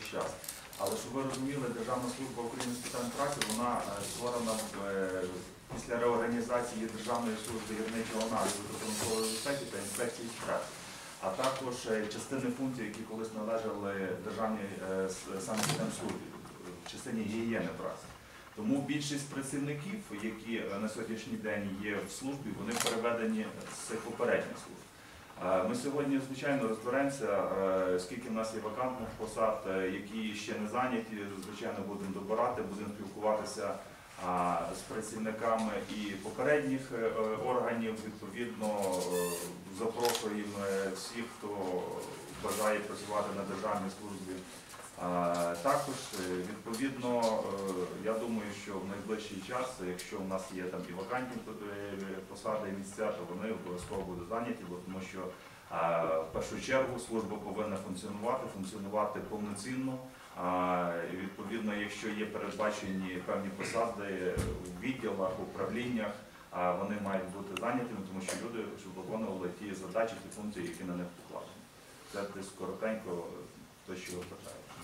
весь час. Але щоб ви розуміли, Державна служба України з питань праці вона е, створена е, після реорганізації Державної служби гірничого аналізу та безпеки та інспекції праці, а також е, частини функцій, які колись належали Державній е, с- санепідемслужбі в частині гігієни праці. Тому більшість працівників, які на сьогоднішній день є в службі, вони переведені з попередніх служб. Е, Ми сьогодні, звичайно, розберемося, е, скільки в нас є вакантних посад, е, які ще не зайняті. Звичайно, будемо добирати, будемо спілкуватися з працівниками і попередніх органів. Відповідно, запрошуємо всіх, хто бажає працювати на державній службі. Також, е, відповідно, е, я думаю, що в найближчий час, якщо у нас є там і вакантні е, посади і місця, то вони обов'язково будуть зайняті, бо тому що в першу чергу служба повинна функціонувати, функціонувати повноцінно. Відповідно, якщо є передбачені певні посади в відділах, управліннях, вони мають бути зайнятими, тому що люди щоб виконували ті задачі, ті функції, які на них покладені. Це десь коротенько те, що ви питаєте.